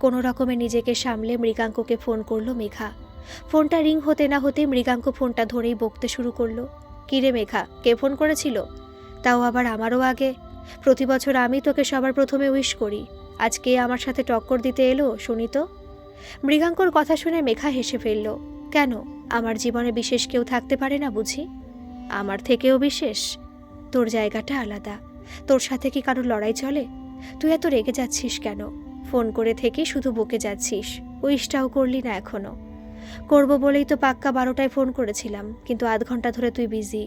কোনো রকমে নিজেকে সামলে মৃগাঙ্ককে ফোন করল মেঘা। ফোনটা রিং হতে না হতে মৃগাঙ্ক ফোনটা ধরেই বকতে শুরু করল। কিরে মেঘা, কে ফোন করেছিল? তাও আবার আমারও আগে। প্রতি বছর আমি তোকে সবার প্রথমে উইশ করি। আজকে আমার সাথে টক্কর দিতে এলো, শুনি তো? মৃগাঙ্কর কথা শুনে মেঘা হেসে ফেলল। কেন? আমার জীবনে বিশেষ কেউ থাকতে পারে না বুঝি? আমার থেকেও বিশেষ? তোর জায়গাটা আলাদা। তোর সাথে কি কারোর লড়াই চলে? তুই এত রেগে যাচ্ছিস কেন? ফোন করে থেকে শুধু বকে যাচ্ছিস। উইশটাও করলি না এখনও। করব বলেই তো পাক্কা বারোটায় ফোন করেছিলাম, কিন্তু আধ ঘণ্টা ধরে তুই বিজি।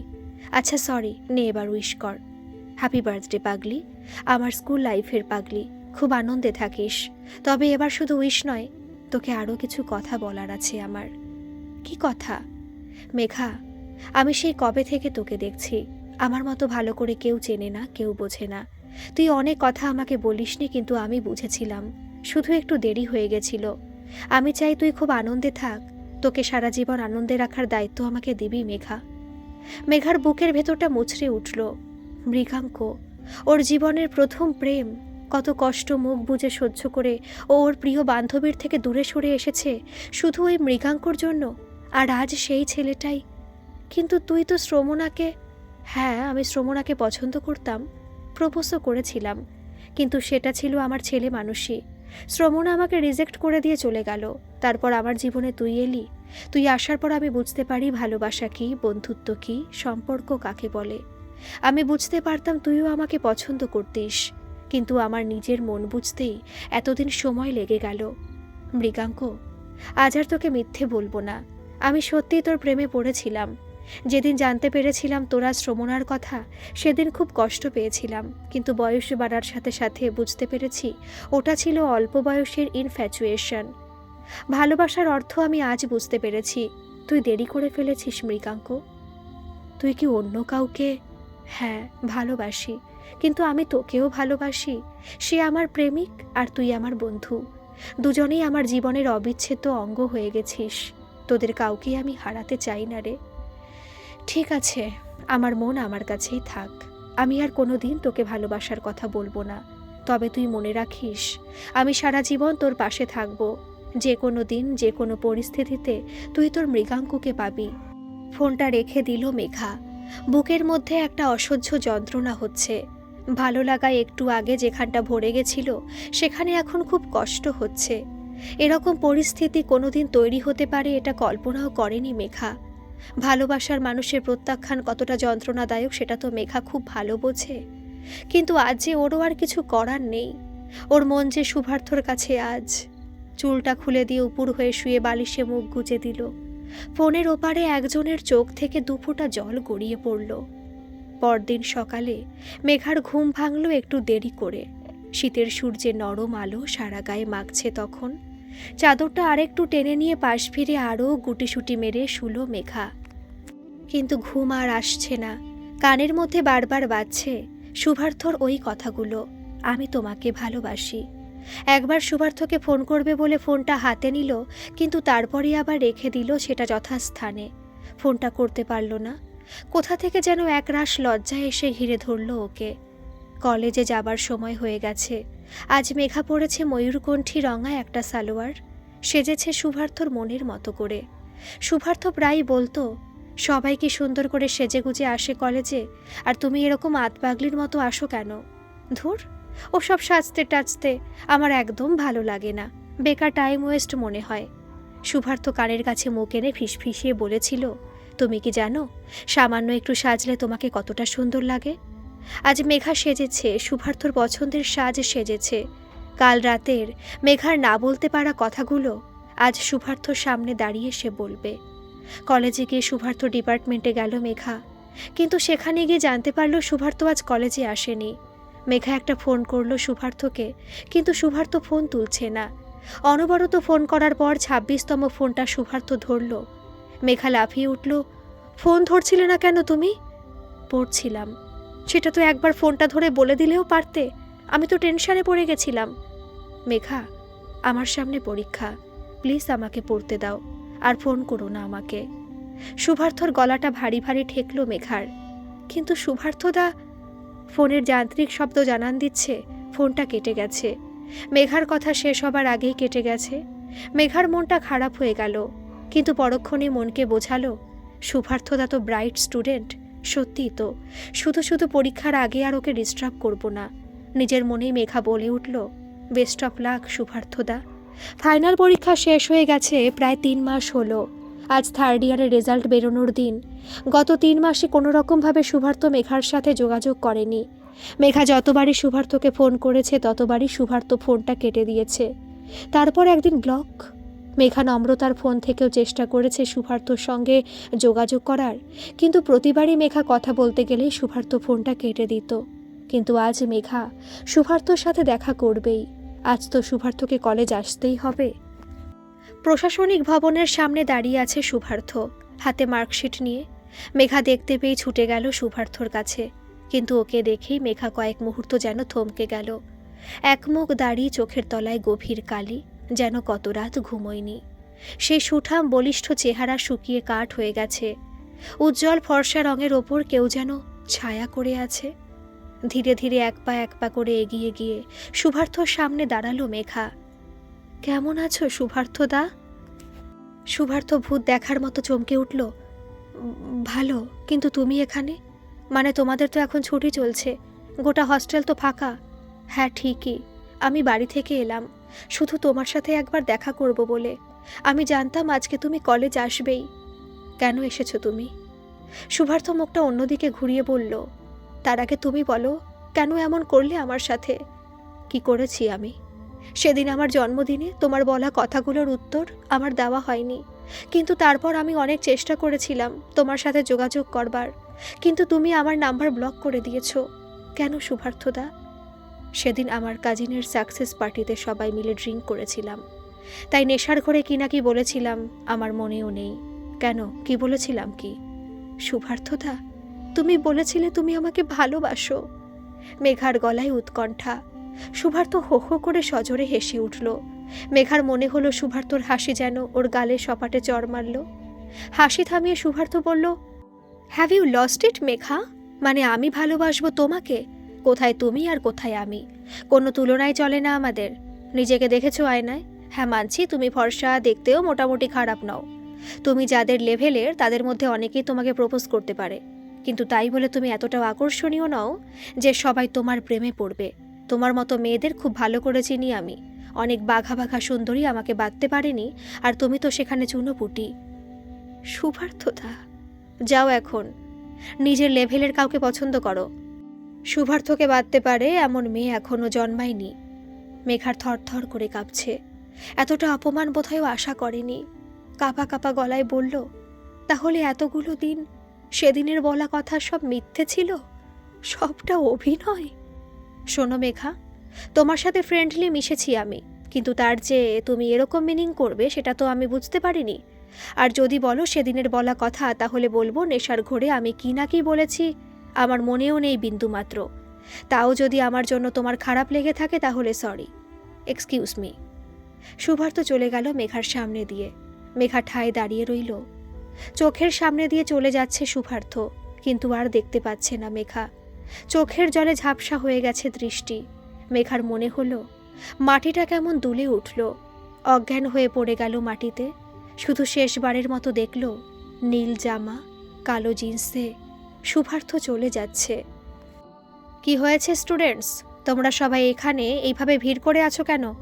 আচ্ছা সরি, নে এবার উইশ কর। হ্যাপি বার্থডে, পাগলি। আমার স্কুল লাইফের পাগলি। খুব আনন্দে থাকিস। তবে এবার শুধু উইশ নয়, তোকে আরও কিছু কথা বলার আছে আমার। কি কথা? মেঘা, আমি সেই কবে থেকে তোকে দেখছি? আমার মতো ভালো করে কেউ চেনে না, কেউ বোঝে না। তুই অনেক কথা আমাকে বলিসনি, কিন্তু আমি বুঝেছিলাম। শুধু একটু দেরি হয়ে গেছিল। আমি চাই তুই খুব আনন্দে থাক। তোকে সারা জীবন আনন্দে রাখার দায়িত্ব আমাকে দিবি, মেঘা। মেঘার বুকের ভেতরটা মুচড়ে উঠল। মৃগাঙ্ক, ওর জীবনের প্রথম প্রেম। কত কষ্ট মুখ বুঝে সহ্য করে ও ওর প্রিয় বান্ধবীর থেকে দূরে সরে এসেছে শুধু ওই মৃগাঙ্কর জন্য। আর আজ সেই ছেলেটাই। কিন্তু তুই তো শ্রমণাকে হ্যাঁ আমি শ্রমণাকে পছন্দ করতাম। প্রপোজও করেছিলাম। কিন্তু সেটা ছিল আমার ছেলে মানুষই শ্রমণা আমাকে রিজেক্ট করে দিয়ে চলে গেল। তারপর আমার জীবনে তুই এলি। তুই আসার পর আমি বুঝতে পারি ভালোবাসা কি, বন্ধুত্ব কি, সম্পর্ক কাকে বলে। আমি বুঝতে পারতাম তুইও আমাকে পছন্দ করতিস। কিন্তু আমার নিজের মন বুঝতেই এতদিন সময় লেগে গেল। মৃগাঙ্ক, আজ আর তোকে মিথ্যে বলব না। আমি সত্যিই তোর প্রেমে পড়েছিলাম। যেদিন জানতে পেরেছিলাম তোরা শ্রমণার কথা, সেদিন খুব কষ্ট পেয়েছিলাম। কিন্তু বয়স বাড়ার সাথে সাথে বুঝতে পেরেছি, ওটা ছিল অল্প বয়সের ইনফ্যাচুয়েশন ভালোবাসার অর্থ আমি আজ বুঝতে পেরেছি। তুই দেরি করে ফেলেছিস, মৃগাঙ্ক। তুই কি অন্য কাউকে? হ্যাঁ ভালোবাসি। কিন্তু আমি তোকেও ভালোবাসি। সে আমার প্রেমিক আর তুই আমার বন্ধু। দুজনেই আমার জীবনের অবিচ্ছেদ্য অঙ্গ হয়ে গেছিস। তোদের কাউকেই আমি হারাতে চাই না রে। ঠিক আছে, আমার মন আমার কাছেই থাক। আমি আর কোনো দিন তোকে ভালোবাসার কথা বলব না। তবে তুই মনে রাখিস, আমি সারা জীবন তোর পাশে থাকব। যে কোনো দিন, যে কোনো পরিস্থিতিতে তুই তোর মৃগাঙ্কুকে পাবি। ফোনটা রেখে দিল মেঘা। বুকের মধ্যে একটা অসহ্য যন্ত্রণা হচ্ছে। ভালো লাগায় একটু আগে যেখানটা ভরে গেছিল, সেখানে এখন খুব কষ্ট হচ্ছে। এরকম পরিস্থিতি কোনোদিন তৈরি হতে পারে এটা কল্পনাও করেনি মেঘা। ভালোবাসার মানুষের প্রত্যাখ্যান কতটা যন্ত্রণাদায়ক সেটা তো মেঘা খুব ভালো বোঝে। কিন্তু আজ যে ওরও আর কিছু করার নেই। ওর মন যে শুভার্থর কাছে আজ। চুলটা খুলে দিয়ে উপুর হয়ে শুয়ে বালিশে মুখ গুজে দিল। ফোনের ওপারে একজনের চোখ থেকে দুফোঁটা জল গড়িয়ে পড়ল। পরদিন সকালে মেঘার ঘুম ভাঙল একটু দেরি করে। শীতের সূর্যে নরম আলো সারা গায়ে মাখছে তখন। চাদরটা আরেকটু টেনে নিয়ে পাশ ফিরে আরও গুটিসুটি মেরে শুলো মেঘা। কিন্তু ঘুম আর আসছে না। কানের মধ্যে বারবার বাজছে শুভার্থর ওই কথাগুলো, আমি তোমাকে ভালোবাসি। একবার শুভার্থকে ফোন করবে বলে ফোনটা হাতে নিল, কিন্তু তারপরে আবার রেখে দিল সেটা যথাস্থানে। ফোনটা করতে পারল না। কোথা থেকে যেন একরাশ লজ্জায় এসে ঘিরে ধরল ওকে। কলেজে যাবার সময় হয়ে গেছে। আজ মেঘা পড়েছে ময়ূরকণ্ঠী রঙা একটা সালোয়ার। সেজেছে শুভার্থর মনের মতো করে। শুভার্থ প্রায়ই বলতো, সবাই কি সুন্দর করে সেজে গুজে আসে কলেজে? আর তুমি এরকম আতপাগলির মতো আসো কেন? ধুর, ওসব সাজতে টাচতে আমার একদম ভালো লাগে না। বেকার টাইম ওয়েস্ট মনে হয়। শুভার্থ কানের কাছে মুখ এনে ফিসফিসিয়ে বলেছিল, তুমি কি জানো, সামান্য একটু সাজলে তোমাকে কতটা সুন্দর লাগে? আজ মেঘা সেজেছে শুভার্থর পছন্দের সাজ সেজেছে। কাল রাতের মেঘার না বলতে পারা কথাগুলো আজ শুভার্থর সামনে দাঁড়িয়ে সে বলবে। কলেজে গিয়ে শুভার্থ ডিপার্টমেন্টে গেল মেঘা। কিন্তু সেখানে গিয়ে জানতে পারল শুভার্থ আজ কলেজে আসেনি। মেঘা একটা ফোন করল শুভার্থকে কিন্তু শুভার্থ ফোন তুলছে না। অনবরত ফোন করার পর ছাব্বিশতম ফোনটা শুভার্থ ধরল। মেঘা লাফিয়ে উঠল, ফোন ধরছিলে না কেন তুমি? পড়ছিলাম। সেটা তো একবার ফোনটা ধরে বলে দিলেও পারতে। আমি তো টেনশনে পড়ে গেছিলাম। মেঘা, আমার সামনে পরীক্ষা। প্লিজ আমাকে পড়তে দাও, আর ফোন করো না আমাকে। শুভার্থর গলাটা ভারী ভারী ঠেকলো মেঘার। কিন্তু শুভার্থদা ফোনের যান্ত্রিক শব্দ জানান দিচ্ছে, ফোনটা কেটে গেছে। মেঘার কথা শেষ হবার আগেই কেটে গেছে। মেঘার মনটা খারাপ হয়ে গেল, কিন্তু পরক্ষণে মনকে বোঝালো শুভার্থদা তো ব্রাইট স্টুডেন্ট। সত্যিই তো, শুধু শুধু পরীক্ষার আগে আর ওকে ডিস্টার্ব করব না। নিজের মনেই মেঘা বলে উঠল বেস্ট অফ লাক শুভার্থদা ফাইনাল পরীক্ষা শেষ হয়ে গেছে, প্রায় তিন মাস হলো। আজ থার্ড ইয়ারের রেজাল্ট বেরোনোর দিন। গত তিন মাসে কোনো রকমভাবে শুভার্থ মেঘার সাথে যোগাযোগ করেনি। মেঘা যতবারই শুভার্থকে ফোন করেছে, ততবারই শুভার্থ ফোনটা কেটে দিয়েছে। তারপর একদিন ব্লক মেঘা নম্রতার ফোন থেকেও চেষ্টা করেছে শুভার্থর সঙ্গে যোগাযোগ করার। কিন্তু প্রতিবারই মেঘা কথা বলতে গেলেই শুভার্থ ফোনটা কেটে দিত। কিন্তু আজ মেঘা শুভার্থর সাথে দেখা করবেই। আজ তো শুভার্থকে কলেজ আসতেই হবে। প্রশাসনিক ভবনের সামনে দাঁড়িয়ে আছে শুভার্থ হাতে মার্কশিট নিয়ে মেঘা দেখতে পেয়ে ছুটে গেল শুভার্থর কাছে। কিন্তু ওকে দেখেই মেঘা কয়েক মুহূর্ত যেন থমকে গেল। এক মুখ দাঁড়িয়ে চোখের তলায় গভীর কালি। যেন কত রাত ঘুমোয়নি। সেই সুঠাম বলিষ্ঠ চেহারা শুকিয়ে কাঠ হয়ে গেছে। উজ্জ্বল ফর্সা রঙের ওপর কেউ যেন ছায়া করে আছে। ধীরে ধীরে এক পা এক পা করে এগিয়ে গিয়ে শুভার্থর সামনে দাঁড়াল মেঘা। কেমন আছো শুভার্থদা শুভার্থ ভূত দেখার মতো চমকে উঠল, ভালো, কিন্তু তুমি এখানে? মানে তোমাদের তো এখন ছুটি চলছে, গোটা হস্টেল তো ফাঁকা? হ্যাঁ ঠিকই, আমি বাড়ি থেকে এলাম। শুধু তোমার সাথে একবার দেখা করব বলে। আমি জানতাম আজকে তুমি কলেজ আসবেই। কেন এসেছ তুমি? শুভার্থ মুখটা অন্যদিকে ঘুরিয়ে বলল, তার আগে তুমি বলো, কেন এমন করলে আমার সাথে? কি করেছি আমি? সেদিন আমার জন্মদিনে তোমার বলা কথাগুলোর উত্তর আমার দেওয়া হয়নি। কিন্তু তারপর আমি অনেক চেষ্টা করেছিলাম তোমার সাথে যোগাযোগ করবার। কিন্তু তুমি আমার নাম্বার ব্লক করে দিয়েছ। কেন শুভার্থদা সেদিন আমার কাজিনের সাকসেস পার্টিতে সবাই মিলে ড্রিঙ্ক করেছিলাম। তাই নেশার ঘরে কি না কি বলেছিলাম, আমার মনেও নেই। কেন? কি বলেছিলাম কি? শুভার্থদা তুমি বলেছিলে তুমি আমাকে ভালোবাসো। মেঘার গলায় উৎকণ্ঠা। শুভার্থ হো হো করে সজোরে হেসে উঠল। মেঘার মনে হলো শুভার্থর হাসি যেন ওর গালে সপাটে চড় মারল। হাসি থামিয়ে শুভার্থ বলল have you lost it Megha? মানে আমি ভালোবাসবো তোমাকে? কোথায় তুমি আর কোথায় আমি? কোনো তুলনায় চলে না আমাদের। নিজেকে দেখেছ আয়নায়? হ্যাঁ মানছি, তুমি ফর্সা, দেখতেও মোটামুটি খারাপ নও। তুমি যাদের লেভেলের তাদের মধ্যে অনেকেই তোমাকে প্রপোজ করতে পারে। কিন্তু তাই বলে তুমি এতটাও আকর্ষণীয় নও যে সবাই তোমার প্রেমে পড়বে। তোমার মতো মেয়েদের খুব ভালো করে চিনি আমি। অনেক বাঘা বাঘা সুন্দরী আমাকে বাঁধতে পারেনি, আর তুমি তো সেখানে চুনোপুটি। শুভার্থতা যাও এখন। নিজের লেভেলের কাউকে পছন্দ করো। শুভার্থকে বাঁধতে পারে এমন মেয়ে এখনও জন্মায়নি। মেঘার থরথর করে কাঁপছে। এতটা অপমান বোধহয় আশা করেনি। কাপা কাপা গলায় বলল, তাহলে এতগুলো দিন সেদিনের বলা কথা সব মিথ্যে ছিল? সবটা অভিনয়? শোনো মেঘা, তোমার সাথে ফ্রেন্ডলি মিশেছি আমি, কিন্তু তার যে তুমি এরকম মিনিং করবে সেটা তো আমি বুঝতে পারিনি। আর যদি বলো সেদিনের বলা কথা, তাহলে বলব নেশার ঘোরে আমি কি না কি বলেছি? আমার মনেও নেই বিন্দু মাত্র। তাও যদি আমার জন্য তোমার খারাপ লেগে থাকে তাহলে সরি। Excuse me. শুভার্ত চলে গেল মেঘার সামনে দিয়ে। মেঘা ঠায় দাঁড়িয়ে রইল। চোখের সামনে দিয়ে চলে যাচ্ছে শুভার্থ কিন্তু আর দেখতে পাচ্ছে না মেঘা। চোখের জলে ঝাপসা হয়ে গেছে দৃষ্টি। মেঘার মনে হলো, মাটিটা কেমন দুলে উঠল। অজ্ঞান হয়ে পড়ে গেল মাটিতে। শুধু শেষবারের মতো দেখল, নীল জামা, কালো জিন্সে। শুভার্থ চলে যাচ্ছে। কি হয়েছে স্টুডেন্টস তোমরা সবাই এখানে এইভাবে ভিড় করে আছো কেন?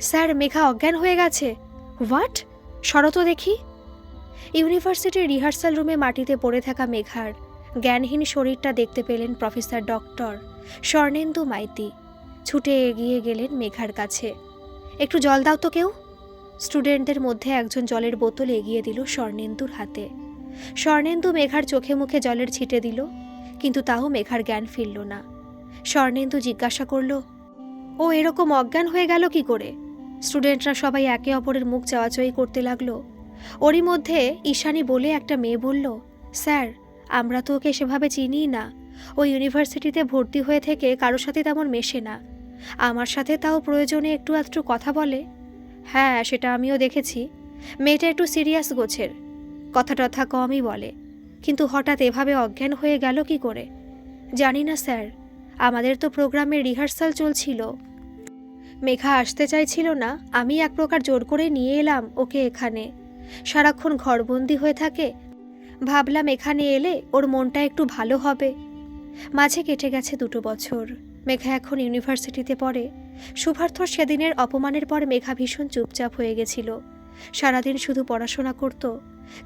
স্যার, মেঘা অজ্ঞান হয়ে গেছে। হোয়াট? শরত দেখি? ইউনিভার্সিটির রিহার্সাল রুমে মাটিতে পড়ে থাকা মেঘার জ্ঞানহীন শরীরটা দেখতে পেলেন প্রফেসর ডক্টর স্বর্ণেন্দু মাইতি। ছুটে এগিয়ে গেলেন মেঘার কাছে। একটু জল দাও তো কেউ? স্টুডেন্টদের মধ্যে একজন জলের বোতল এগিয়ে দিল স্বর্ণেন্দুর হাতে। স্বর্ণেন্দু মেঘার চোখে মুখে জলের ছিটে দিল, কিন্তু তাও মেঘার জ্ঞান ফিরল না। স্বর্ণেন্দু জিজ্ঞাসা করল, ও এরকম অজ্ঞান হয়ে গেল কি করে? স্টুডেন্টরা সবাই একে অপরের মুখ চাওয়াচাই করতে লাগল। ওরই মধ্যে ঈশানী বলে একটা মেয়ে বলল, স্যার, আমরা তো ওকে সেভাবে চিনিই না। ও ইউনিভার্সিটিতে ভর্তি হয়ে থেকে কারোর সাথে তেমন মেশে না। আমার সাথে তাও প্রয়োজনে একটু আধটু কথা বলে? হ্যাঁ সেটা আমিও দেখেছি। মেয়েটা একটু সিরিয়াস গোছের। কথা টথা কমই বলে। কিন্তু হঠাৎ এভাবে অজ্ঞান হয়ে গেল কি করে? জানি না, স্যার। আমাদের তো প্রোগ্রামের রিহার্সাল চলছিল। মেঘা আসতে চাইছিল না, আমি এক প্রকার জোর করে নিয়ে এলাম ওকে এখানে। সারাক্ষণ ঘরবন্দি হয়ে থাকে। ভাবলাম এখানে এলে ওর মনটা একটু ভালো হবে। মাঝে কেটে গেছে দুটো বছর। মেঘা এখন ইউনিভার্সিটিতে পড়ে। শুভার্থর সেদিনের অপমানের পর মেঘা ভীষণ চুপচাপ হয়ে গেছিল। সারাদিন শুধু পড়াশোনা করত।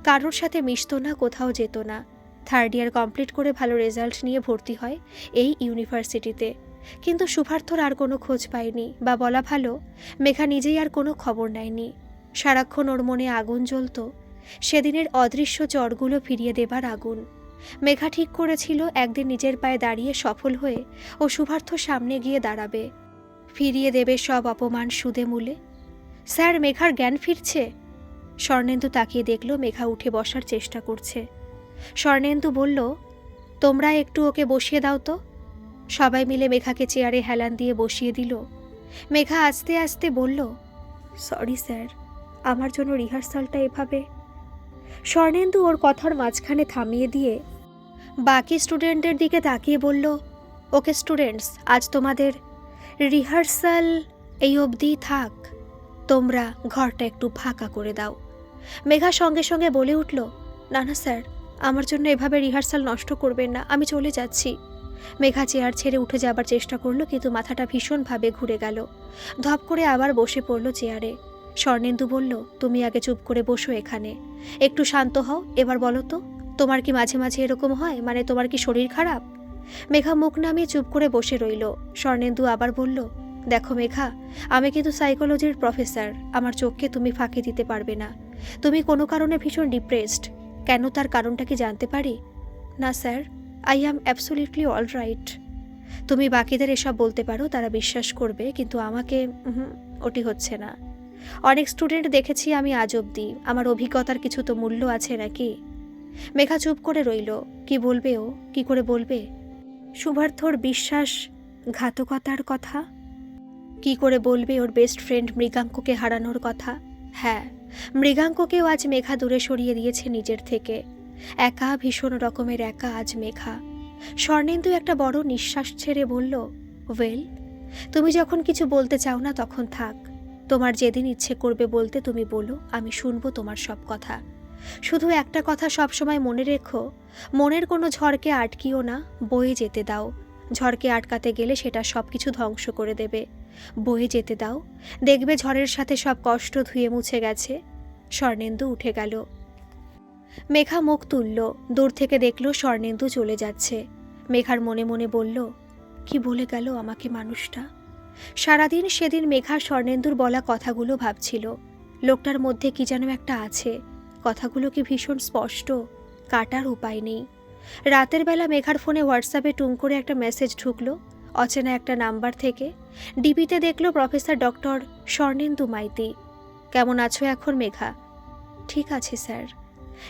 কারোর সাথে মিশতো না, কোথাও যেত না। থার্ড ইয়ার কমপ্লিট করে ভালো রেজাল্ট নিয়ে ভর্তি হয় এই ইউনিভার্সিটিতে কিন্তু শুভার্থর আর কোনো খোঁজ পায়নি, বা বলা ভালো, মেঘা নিজেই আর কোনো খবর নেয়নি। সারাক্ষণ ওর মনে আগুন জ্বলত, সেদিনের অদৃশ্য চরগুলো ফিরিয়ে দেবার আগুন। মেঘা ঠিক করেছিল একদিন নিজের পায়ে দাঁড়িয়ে সফল হয়ে ও শুভার্থ সামনে গিয়ে দাঁড়াবে। ফিরিয়ে দেবে সব অপমান সুদে মূলে। স্যার, মেঘার জ্ঞান ফিরছে? স্বর্ণেন্দু তাকিয়ে দেখল মেঘা উঠে বসার চেষ্টা করছে। স্বর্ণেন্দু বলল, তোমরা একটু ওকে বসিয়ে দাও তো। সবাই মিলে মেঘাকে চেয়ারে হেলান দিয়ে বসিয়ে দিল। মেঘা আস্তে আস্তে বলল, সরি স্যার, আমার জন্য রিহার্সালটা এভাবে। স্বর্ণেন্দু ওর কথার মাঝখানে থামিয়ে দিয়ে বাকি স্টুডেন্টদের দিকে তাকিয়ে বলল, ওকে স্টুডেন্টস, আজ তোমাদের রিহার্সাল এই অবধি থাক। তোমরা ঘরটা একটু ফাঁকা করে দাও। মেঘা সঙ্গে সঙ্গে বলে উঠল, না না, স্যার, আমার জন্য এভাবে রিহার্সাল নষ্ট করবেন না, আমি চলে যাচ্ছি। মেঘা চেয়ার ছেড়ে উঠে যাবার চেষ্টা করল, কিন্তু মাথাটা ভীষণভাবে ঘুরে গেল। ধপ করে আবার বসে পড়ল চেয়ারে। স্বর্ণেন্দু বলল, তুমি আগে চুপ করে বসো এখানে। একটু শান্ত হও, এবার বলো তো, তোমার কি মাঝে মাঝে এরকম হয়? মানে তোমার কি শরীর খারাপ? মেঘা মুখ নামিয়ে চুপ করে বসে রইল। স্বর্ণেন্দু আবার বলল দেখো মেঘা, আমি কিন্তু সাইকোলজির প্রফেসর আমার চোখকে তুমি ফাঁকি দিতে পারবে না। তুমি কোনো কারণে ভীষণ ডিপ্রেসড কেন তার কারণটা কি জানতে পারি? না sir I am absolutely all right তুমি বাকিদের এসব বলতে পারো, তারা বিশ্বাস করবে, কিন্তু আমাকে ওটি হচ্ছে না। অনেক স্টুডেন্ট দেখেছি আমি আজ অবধি, আমার অভিজ্ঞতার কিছু তো মূল্য আছে নাকি? মেঘা চুপ করে রইল, কি বলবে ও, কি করে বলবে? শুভার্থর বিশ্বাস, ঘাতকতার কথা? কি করে বলবে ওর বেস্ট ফ্রেন্ড মৃগাঙ্ককে হারানোর কথা? হ্যাঁ মৃগাঙ্ককেও আজ মেঘা দূরে সরিয়ে দিয়েছে নিজের থেকে। একা, ভীষণ রকমের একা আজ মেঘা। স্বর্ণেন্দু একটা বড় নিঃশ্বাস ছেড়ে বলল ওয়েল তুমি যখন কিছু বলতে চাও না তখন থাক। তোমার যেদিন ইচ্ছে করবে বলতে তুমি বলো, আমি শুনব তোমার সব কথা। শুধু একটা কথা সবসময় মনে রেখো, মনের কোনো ঝড়কে আটকিও না, বয়ে যেতে দাও। ঝড়কে আটকাতে গেলে সেটা সব কিছু ধ্বংস করে দেবে। বয়ে যেতে দাও। দেখবে ঝড়ের সাথে সব কষ্ট ধুয়ে মুছে গেছে। স্বর্ণেন্দু উঠে গেল। মেঘা মুখ তুলল। দূর থেকে দেখল স্বর্ণেন্দু চলে যাচ্ছে। মেঘার মনে মনে বলল, কি বলে গেল আমাকে মানুষটা? সারাদিন সেদিন মেঘা স্বর্ণেন্দুর বলা কথাগুলো ভাবছিল। লোকটার মধ্যে কি যেন একটা আছে। কথাগুলো কি ভীষণ স্পষ্ট। কাটার উপায় নেই। রাতের বেলা মেঘার ফোনে হোয়াটসঅ্যাপে টুং করে একটা মেসেজ ঢুকলো। অচেনা একটা নাম্বার থেকে। ডিপিতে দেখল প্রফেসর ডক্টর স্বর্ণেন্দু মাইতি। কেমন আছো এখন, মেঘা? ঠিক আছে, স্যার।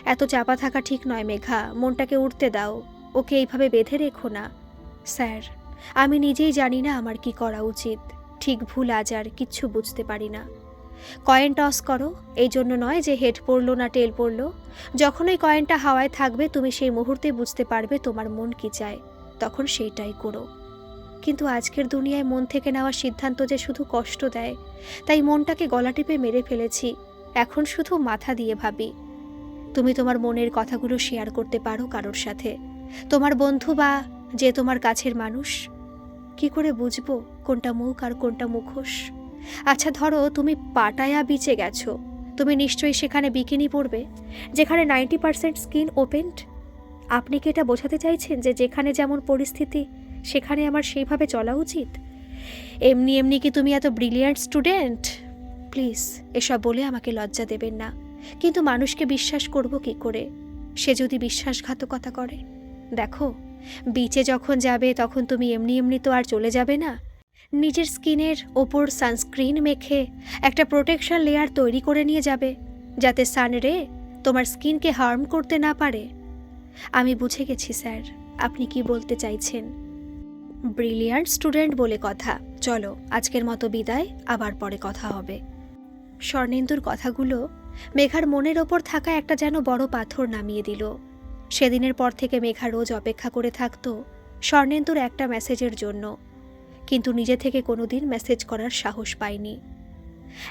এত চাপা থাকা ঠিক নয়, মেঘা। মনটাকে উঠতে দাও। ওকে এইভাবে বেঁধে রেখো না। স্যার, আমি নিজেই জানি না আমার কি করা উচিত। ঠিক ভুল আজ আর কিচ্ছু বুঝতে পারি না। কয়েন টস করো। এই জন্য নয় যে হেড পড়ল না টেল পড়ল। যখন ওই কয়েনটা হাওয়ায় থাকবে, তুমি সেই মুহূর্তে বুঝতে পারবে তোমার মন কি চায়। তখন সেইটাই করো। কিন্তু আজকের দুনিয়ায় মন থেকে নেওয়া সিদ্ধান্ত যে শুধু কষ্ট দেয়, তাই মনটাকে গলা টিপে মেরে ফেলেছি। এখন শুধু মাথা দিয়ে ভাবি। তুমি তোমার মনের কথাগুলো শেয়ার করতে পারো কারোর সাথে। তোমার বন্ধু বা যে তোমার কাছের মানুষ। কি করে বুঝব কোনটা মুখ আর কোনটা মুখোশ? আচ্ছা ধরো তুমি পাটায়া বিচে গেছো। তুমি নিশ্চয়ই সেখানে বিকিনি পরবে, যেখানে নাইনটি পার্সেন্ট স্কিন ওপেন্ড আপনি কি এটা বোঝাতে চাইছেন যে যেখানে যেমন পরিস্থিতি সেখানে আমার সেইভাবে চলা উচিত? এমনি এমনি কি তুমি এত ব্রিলিয়ান্ট স্টুডেন্ট প্লিজ এসব বলে আমাকে লজ্জা দেবেন না। কিন্তু মানুষকে বিশ্বাস করব কি করে? সে যদি বিশ্বাসঘাতকতা করে? দেখো বিচে যখন যাবে তখন তুমি এমনি এমনি তো আর চলে যাবে না। নিজের স্কিনের ওপর সানস্ক্রিন মেখে একটা প্রোটেকশন লেয়ার তৈরি করে নিয়ে যাবে, যাতে সান রে তোমার স্কিনকে হার্ম করতে না পারে। আমি বুঝে গেছি স্যার আপনি কি বলতে চাইছেন? ব্রিলিয়ান্ট স্টুডেন্ট বলে কথা। চলো, আজকের মতো বিদায়, আবার পরে কথা হবে। স্বর্ণেন্দুর কথাগুলো মেঘার মনের ওপর থাকা একটা যেন বড় পাথর নামিয়ে দিল। সেদিনের পর থেকে মেঘা রোজ অপেক্ষা করে থাকতো স্বর্ণেন্দুর একটা মেসেজের জন্য। কিন্তু নিজে থেকে কোনোদিন মেসেজ করার সাহস পায়নি।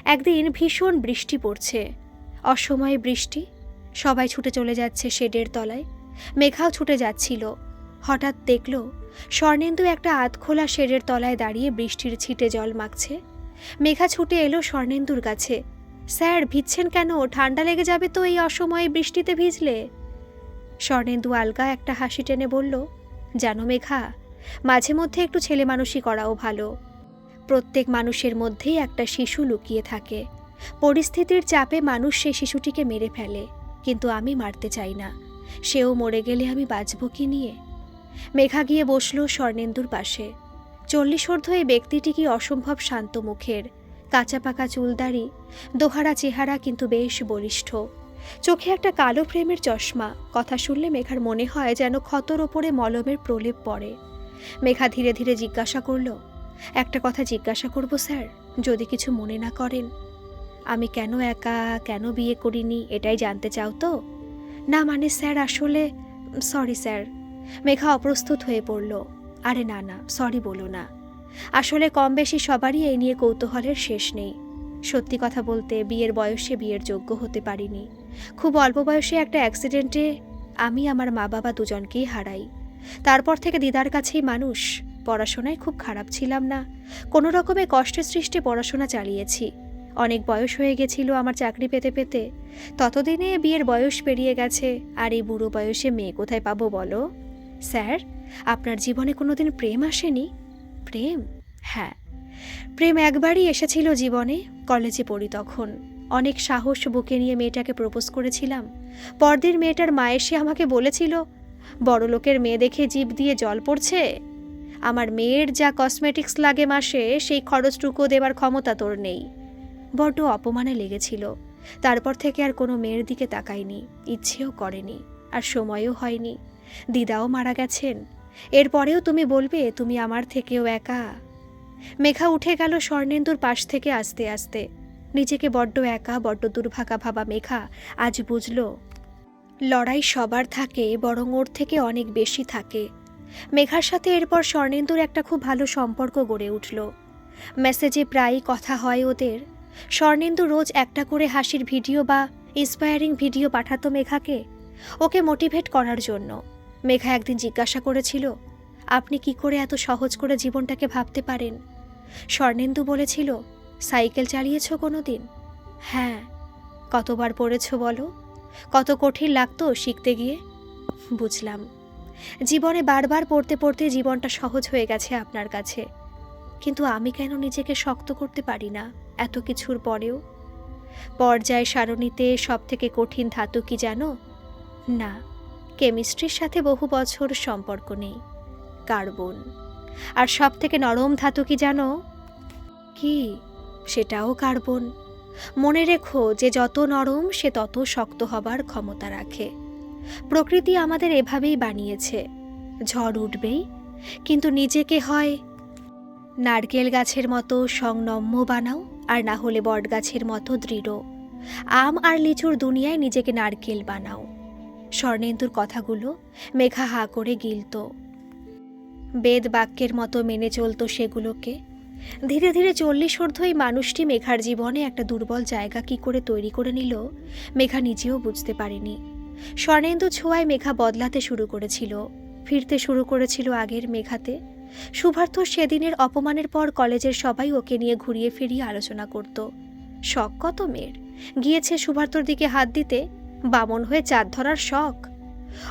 একদিন ভীষণ বৃষ্টি পড়ছে। অসময়ে বৃষ্টি, সবাই ছুটে চলে যাচ্ছে শেডের তলায়। মেঘাও ছুটে যাচ্ছিল। হঠাৎ দেখল, স্বর্ণেন্দু একটা আধখোলা শেডের তলায় দাঁড়িয়ে বৃষ্টির ছিটে জল মাখছে। মেঘা ছুটে এলো স্বর্ণেন্দুর কাছে। স্যার, ভিজছেন কেন? ঠান্ডা লেগে যাবে তো এই অসময়ে বৃষ্টিতে ভিজলে? স্বর্ণেন্দু আলগা একটা হাসি টেনে বলল, জানো মেঘা, মাঝে মধ্যে একটু ছেলে মানুষই করাও ভালো। প্রত্যেক মানুষের মধ্যেই একটা শিশু লুকিয়ে থাকে। পরিস্থিতির চাপে মানুষ সেই শিশুটিকে মেরে ফেলে, কিন্তু আমি মারতে চাই না। সেও মরে গেলে আমি বাঁচব কি নিয়ে? মেঘা গিয়ে বসল স্বর্ণেন্দুর পাশে। চল্লিশোর্ধ এই ব্যক্তিটি কি অসম্ভব শান্ত মুখের। কাঁচা পাকা চুলদারি দোহারা চেহারা কিন্তু বেশ বলিষ্ঠ। চোখে একটা কালো ফ্রেমের চশমা। কথা শুনলে মেঘার মনে হয় যেন ক্ষতর ওপরে মলমের প্রলেপ পড়ে। মেঘা ধীরে ধীরে জিজ্ঞাসা করল, একটা কথা জিজ্ঞাসা করব স্যার, যদি কিছু মনে না করেন। আমি কেন একা, কেন বিয়ে করিনি, এটাই জানতে চাও তো? না মানে স্যার, আসলে, সরি স্যার মেঘা অপ্রস্তুত হয়ে পড়ল। আরে না না সরি বলো না। আসলে কম বেশি সবারই এই নিয়ে কৌতূহলের শেষ নেই। সত্যি কথা বলতে, বিয়ের বয়সে বিয়ের যোগ্য হতে পারিনি। খুব অল্প বয়সে একটা অ্যাক্সিডেন্টে আমি আমার মা বাবা দুজনকেই হারাই। তারপর থেকে দিদার কাছেই মানুষ। পড়াশোনায় খুব খারাপ ছিলাম না। কোনো রকমে কষ্টের সৃষ্টি পড়াশোনা চালিয়েছি। অনেক বয়স হয়ে গেছিল আমার চাকরি পেতে পেতে। ততদিনে বিয়ের বয়স পেরিয়ে গেছে। আর এই বুড়ো বয়সে মেয়ে কোথায় পাবো বলো? স্যার, আপনার জীবনে কোনোদিন প্রেম আসেনি? প্রেম? হ্যাঁ। প্রেম একবারই এসেছিল জীবনে, কলেজে পড়ি তখন। অনেক সাহস বুকে নিয়ে মেয়েটাকে প্রপোজ করেছিলাম। পরদিন মেয়েটার মা এসে আমাকে বলেছিল, বড় লোকের মেয়ে দেখে জিভ দিয়ে জল পড়ছে? আমার মেয়ের যা কসমেটিক্স লাগে মাসে, সেই খরচটুকু দেবার ক্ষমতা তোর নেই। বড্ড অপমানে লেগেছিল। তারপর থেকে আর কোনো মেয়ের দিকে তাকাইনি ইচ্ছেও করেনি, আর সময়ও হয়নি। দিদাও মারা গেছেন। এরপরেও তুমি বলবে, তুমি আমার থেকেও একা। মেঘা উঠে গেল স্বর্ণেন্দুর পাশ থেকে আস্তে আস্তে। নিজেকে বড্ড একা, বড্ড দুর্ভাগা ভাবা মেঘা আজ বুঝল, লড়াই সবার থাকে, বরং ওর থেকে অনেক বেশি থাকে। মেঘার সাথে এরপর স্বর্ণেন্দুর একটা খুব ভালো সম্পর্ক গড়ে উঠল। মেসেজে প্রায়ই কথা হয় ওদের। স্বর্ণেন্দু রোজ একটা করে হাসির ভিডিও বা ইন্সপায়ারিং ভিডিও পাঠাতো মেঘাকে। ওকে মোটিভেট করার জন্য। মেঘা একদিন জিজ্ঞাসা করেছিল, আপনি কি করে এত সহজ করে জীবনটাকে ভাবতে পারেন? স্বর্ণেন্দু বলেছিল, সাইকেল চালিয়েছ কোনো দিন হ্যাঁ। কতবার পড়েছ বলো? কত কঠিন লাগতো শিখতে গিয়ে? বুঝলাম। জীবনে বারবার পড়তে পড়তে জীবনটা সহজ হয়ে গেছে আপনার কাছে। কিন্তু আমি কেন নিজেকে শক্ত করতে পারি না এত কিছুর পরেও? পর্যায় সারণীতে সব থেকে কঠিন ধাতু কি জানো? না। কেমিস্ট্রির সাথে বহু বছর সম্পর্ক নেই। কার্বন। আর সব থেকে নরম ধাতু কি জানো? কি? সেটাও কার্বন। মনে রেখো যে যত নরম, সে তত শক্ত হবার ক্ষমতা রাখে। প্রকৃতি আমাদের এভাবেই বানিয়েছে। ঝড় উঠবেই, কিন্তু নিজেকে হয় নারকেল গাছের মতো সংনম্য বানাও, আর না হলে বট গাছের মতো দৃঢ়। আম আর লিচুর দুনিয়ায় নিজেকে নারকেল বানাও। স্বর্ণেন্দুর কথাগুলো মেঘা হা করে গিলত। বেদ বাক্যের মতো মেনে চলতো সেগুলোকে। ধীরে ধীরে চল্লিশ ঊর্ধ্ব এই মানুষটি মেঘার জীবনে একটা দুর্বল জায়গা কি করে তৈরি করে নিল, মেঘা নিজেও বুঝতে পারেনি। স্বর্ণেন্দু ছোঁয়ায় মেঘা বদলাতে শুরু করেছিল। ফিরতে শুরু করেছিল আগের মেঘাতে। শুভার্থ সেদিনের অপমানের পর কলেজের সবাই ওকে নিয়ে ঘুরিয়ে ফিরিয়ে আলোচনা করত। শখ কত মেয়ের? গিয়েছে শুভার্থর দিকে হাত দিতে। বামন হয়ে চাঁদ ধরার শখ।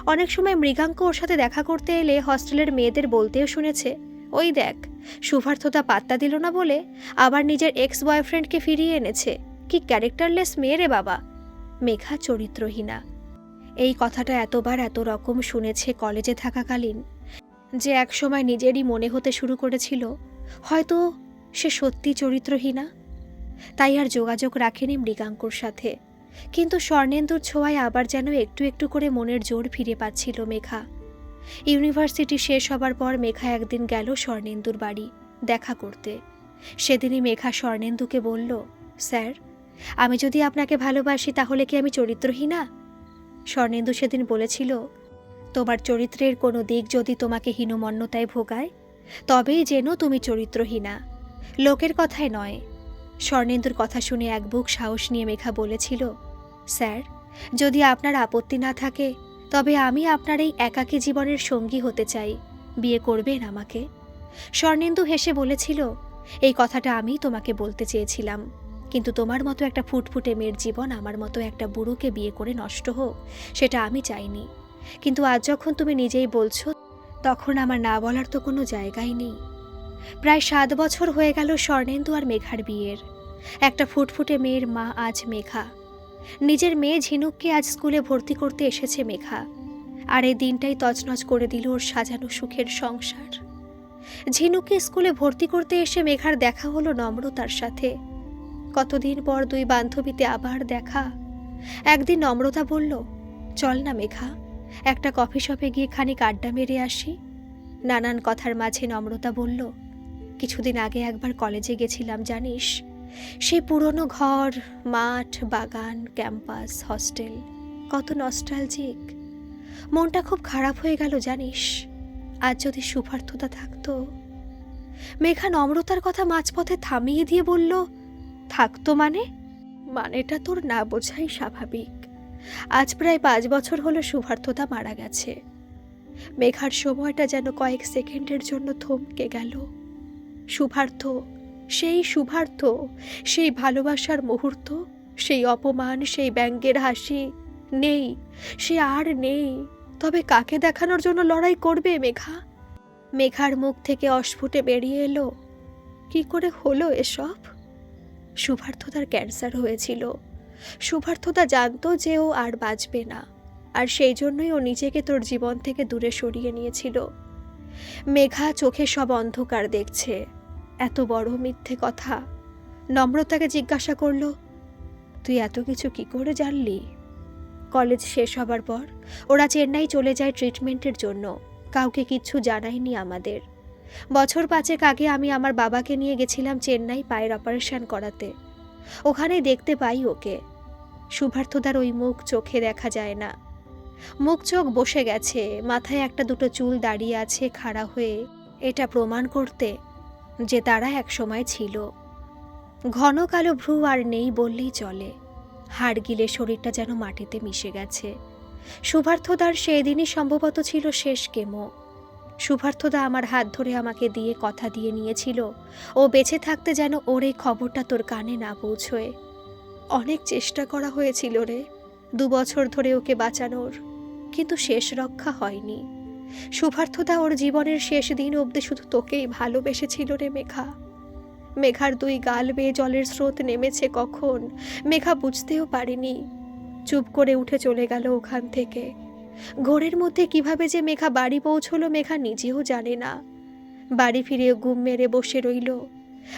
অনেক সময় মৃগাঙ্ক ওর সাথে দেখা করতে এলে হস্টেলের মেয়েদের বলতেও শুনেছে, ওই দেখ সুভার্থতা পাত্তা দিল না বলে আবার নিজের এক্স বয়ফ্রেন্ডকে ফিরিয়ে এনেছে। কি ক্যারেক্টারলেস মেয়ে রে বাবা। মেঘা চরিত্রহীনা। এই কথাটা এতবার এত রকম শুনেছে কলেজে থাকাকালীন যে একসময় নিজেরই মনে হতে শুরু করেছিল, হয়তো সে সত্যি চরিত্রহীনা। তাই আর যোগাযোগ রাখেনি মৃগাঙ্কুর সাথে। কিন্তু স্বর্ণেন্দুর ছোঁয়ায় আবার যেন একটু একটু করে মনের জোর ফিরে পাচ্ছিল মেঘা। ইউনিভার্সিটি শেষ হবার পর মেঘা একদিন গেল স্বর্ণেন্দুর বাড়ি দেখা করতে। সেদিনই মেঘা স্বর্ণেন্দুকে বলল, স্যার, আমি যদি আপনাকে ভালোবাসি তাহলে কি আমি চরিত্রহীনা স্বর্ণেন্দু সেদিন বলেছিল, তোমার চরিত্রের কোনো দিক যদি তোমাকে হীনমন্যতায় ভোগায়, তবেই যেন তুমি চরিত্রহীনা। লোকের কথায় নয় স্বর্ণেন্দুর কথা শুনে এক বুক সাহস নিয়ে মেঘা বলেছিল, স্যার, যদি আপনার আপত্তি না থাকে, তবে আমি আপনার এই একাকী জীবনের সঙ্গী হতে চাই। বিয়ে করবেন আমাকে? স্বর্ণেন্দু হেসে বলেছিল, এই কথাটা আমি তোমাকে বলতে চেয়েছিলাম, কিন্তু তোমার মতো একটা ফুটফুটে মেয়ের জীবন আমার মতো একটা বুড়োকে বিয়ে করে নষ্ট হোক, সেটা আমি চাইনি। কিন্তু আজ যখন তুমি নিজেই বলছো, তখন আমার না বলার তো কোনো জায়গাই নেই। প্রায় সাত বছর হয়ে গেল স্বর্ণেন্দু আর মেঘার বিয়ের। একটা ফুটফুটে মেয়ের মা আজ মেঘা। নিজের মেয়ে ঝিনুককে আজ স্কুলে ভর্তি করতে এসেছে মেঘা। আর এই দিনটাই তছনছ করে দিল ওর সাজানো সুখের সংসার। ঝিনুককে স্কুলে ভর্তি করতে এসে মেঘার দেখা হলো নম্রতার সাথে। কতদিন পর দুই বান্ধবীতে আবার দেখা। একদিন নম্রতা বলল, চল না মেঘা, একটা কফি শপে গিয়ে খানিক আড্ডা মেরে আসি। নানান কথার মাঝে নম্রতা বলল, কিছুদিন আগে একবার কলেজে গেছিলাম, জানিস? সে পুরনো ঘর, মাঠ, বাগান, ক্যাম্পাস, হস্টেল, কত নস্টালজিক মনটা খুব খারাপ হয়ে গেল, জানিস। আজ যদি সুপার্থতা থাকতো, মেঘা নম্রতার কথা মাঝপথে থামিয়ে দিয়ে বলল, থাকতো মানে? মানেটা তোর না বোঝাই স্বাভাবিক। আজ প্রায় পাঁচ বছর হলো সুভার্থতা মারা গেছে। মেঘার সময়টা যেন কয়েক সেকেন্ডের জন্য থমকে গেল। শুভার্থ সেই শুভার্থ, সেই ভালোবাসার মুহূর্ত, সেই অপমান, সেই ব্যঙ্গের হাসি। নেই, সে আর নেই। তবে কাকে দেখানোর জন্য লড়াই করবে মেঘা? মেঘার মুখ থেকে অস্ফুটে বেরিয়ে এলো। কি করে হলো এসব? শুভার্থতার ক্যান্সার হয়েছিল। শুভার্থতা জানতো যে ও আর বাঁচবে না, আর সেই জন্যই ও নিজেকে তোর জীবন থেকে দূরে সরিয়ে নিয়েছিল। মেঘা চোখে সব অন্ধকার দেখছে। এত বড় মিথ্যে কথা। নম্রতাকে জিজ্ঞাসা করল, তুই এত কিছু কি করে জানলি? কলেজ শেষ হবার পর ওরা চেন্নাই চলে যায় ট্রিটমেন্টের জন্য। কাউকে কিচ্ছু জানায়নি আমাদের। বছর পাঁচেক আগে আমি আমার বাবাকে নিয়ে গেছিলাম চেন্নাই পায়ের অপারেশন করাতে। ওখানে দেখতে পাই ওকে। শুভার্থদার ওই মুখ চোখে দেখা যায় না। মুখ চোখ বসে গেছে, মাথায় একটা দুটো চুল দাঁড়িয়ে আছে খাড়া হয়ে। এটা প্রমাণ করতে যে তারা একসময় ছিল। ঘন কালো ভ্রু আর নেই বললেই চলে। হাড় গিলে শরীরটা যেন মাটিতে মিশে গেছে। শুভার্থদার সেই দিনই সম্ভবত ছিল শেষ কেমো। শুভার্থদা আমার হাত ধরে আমাকে দিয়ে কথা দিয়ে নিয়েছিল, ও বেঁচে থাকতে যেন ওর এই খবরটা তোর কানে না পৌঁছয়। অনেক চেষ্টা করা হয়েছিল রে, দু বছর ধরে ওকে বাঁচানোর, কিন্তু শেষ রক্ষা হয়নি। শুভার্থদা ওর জীবনের শেষ দিন অবধি শুধু তোকেই ভালোবেসেছিল রে মেঘা। মেঘার দুই গাল বেয়ে জলের স্রোত নেমেছে কখন, মেঘা বুঝতেও পারিনি। চুপ করে উঠে চলে গেল ওখান থেকে। ঘোরের মধ্যে কীভাবে যে মেঘা বাড়ি পৌঁছলো মেঘা নিজেও জানে না। বাড়ি ফিরে ঘুম মেরে বসে রইল।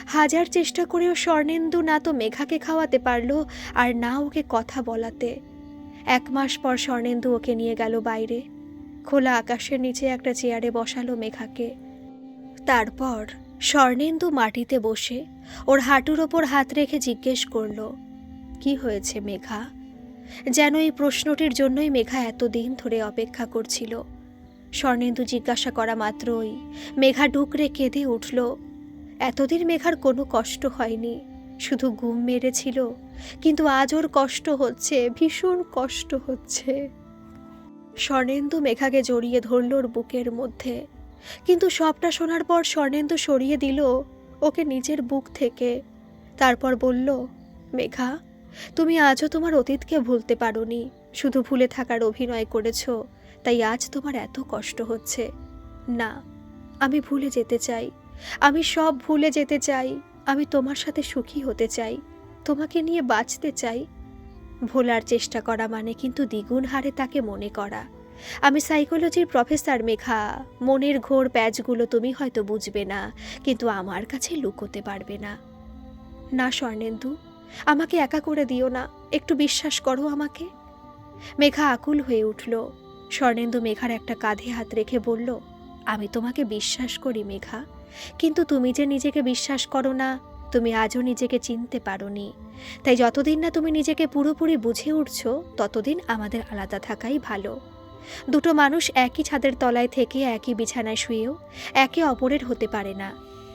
হাজার চেষ্টা করেও স্বর্ণেন্দু না তো মেঘাকে খাওয়াতে পারল আর না ওকে কথা বলাতে। এক মাস পর স্বর্ণেন্দু ওকে নিয়ে গেল বাইরে। খোলা আকাশের নিচে একটা চেয়ারে বসালো মেঘাকে। তারপর স্বর্ণেন্দু মাটিতে বসে ওর হাঁটুর ওপর হাত রেখে জিজ্ঞেস করল, কি হয়েছে মেঘা? যেন এই প্রশ্নটির জন্যই মেঘা এতদিন ধরে অপেক্ষা করছিল। স্বর্ণেন্দু জিজ্ঞাসা করা মাত্রই মেঘা ডুকরে কেঁদে উঠল, এতদিন মেঘার কোনো কষ্ট হয়নি, শুধু ঘুম মেরেছিল, কিন্তু আজ ওর কষ্ট হচ্ছে, ভীষণ কষ্ট হচ্ছে। স্বর্ণেন্দু মেঘাকে জড়িয়ে ধরল ওর বুকের মধ্যে। কিন্তু সবটা শোনার পর স্বর্ণেন্দু সরিয়ে দিল ওকে নিজের বুক থেকে। তারপর বলল, মেঘা, তুমি আজও তোমার অতীতকে ভুলতে পারোনি। শুধু ভুলে থাকার অভিনয় করেছ, তাই আজ তোমার এত কষ্ট হচ্ছে। না, আমি ভুলে যেতে চাই। আমি সব ভুলে যেতে চাই। আমি তোমার সাথে সুখী হতে চাই। তোমাকে নিয়ে বাঁচতে চাই। ভোলার চেষ্টা করা মানে কিন্তু দ্বিগুণ হারে তাকে মনে করা। আমি সাইকোলজির প্রফেসর মেঘা, মনের ঘোর প্যাচগুলো তুমি হয়তো বুঝবে না, কিন্তু আমার কাছে লুকোতে পারবে না। না স্বর্ণেন্দু, আমাকে একা করে দিও না, একটু বিশ্বাস করো আমাকে। মেঘা আকুল হয়ে উঠল। স্বর্ণেন্দু মেঘার একটা কাঁধে হাত রেখে বলল, আমি তোমাকে বিশ্বাস করি মেঘা, কিন্তু তুমি যে নিজেকে বিশ্বাস করো না তুমি আজও নিজেকে চিনতে পারোনি। তাই যতদিন না তুমি নিজেকে পুরোপুরি বুঝে উঠছো, ততদিন আমাদের আলাদা থাকাই ভালো। দুটো মানুষ একই ছাদের তলায় থেকে একই বিছানায় শুয়েও একে অপরের হতে পারে না।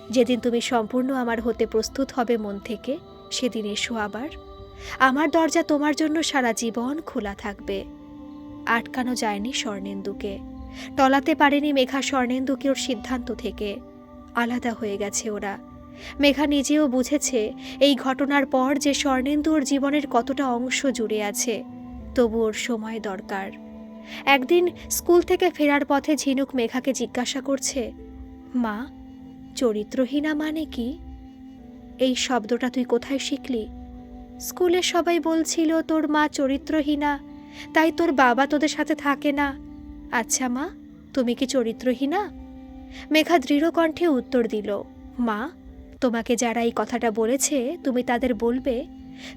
যেদিন তুমি সম্পূর্ণ আমার হতে প্রস্তুত হবে মন থেকে, সেদিন এসো আবার। আমার দরজা তোমার জন্য সারা জীবন খোলা থাকবে। আটকানো যায়নি স্বর্ণেন্দুকে। টলাতে পারেনি মেঘা স্বর্ণেন্দুকে ওর সিদ্ধান্ত থেকে। আলাদা হয়ে গেছে ওরা। মেঘা নিজেও বুঝেছে এই ঘটনার পর যে স্বর্ণেন্দু ওর জীবনের কতটা অংশ জুড়ে আছে, তবু ওর সময় দরকার। একদিন স্কুল থেকে ফেরার পথে ঝিনুক মেঘাকে জিজ্ঞাসা করছে, মা, চরিত্রহীনা মানে কি? এই শব্দটা তুই কোথায় শিখলি? স্কুলে সবাই বলছিল, তোর মা চরিত্রহীনা, তাই তোর বাবা তোদের সাথে থাকে না। আচ্ছা মা, তুমি কি চরিত্রহীনা? মেঘা দৃঢ় কণ্ঠে উত্তর দিল, মা তোমাকে যারা এই কথাটা বলেছে, তুমি তাদের বলবে,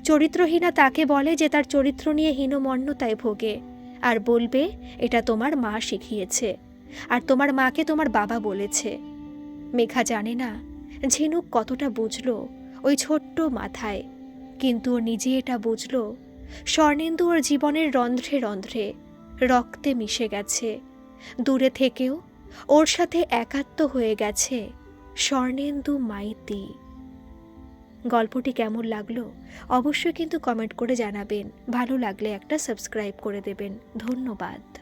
চরিত্রহীনা তাকে বলে যে তার চরিত্র নিয়ে হীনমন্যতায় ভোগে, আর বলবে, এটা তোমার মা শিখিয়েছে, আর তোমার মাকে তোমার বাবা বলেছে। মেঘা জানে না, ঝিনুক কতটা বুঝলো ওই ছোট্ট মাথায়, কিন্তু ও নিজে এটা বুঝলো, স্বর্ণেন্দু ওর জীবনের রন্ধ্রে রন্ধ্রে রক্তে মিশে গেছে, দূরে থেকেও ওর সাথে একাত্ম হয়ে গেছে। স্বর্ণেন্দু মাইতি। গল্পটি কেমন লাগল? অবশ্যই কিন্তু কমেন্ট করে জানাবেন। ভালো লাগলে একটা সাবস্ক্রাইব করে দেবেন। ধন্যবাদ।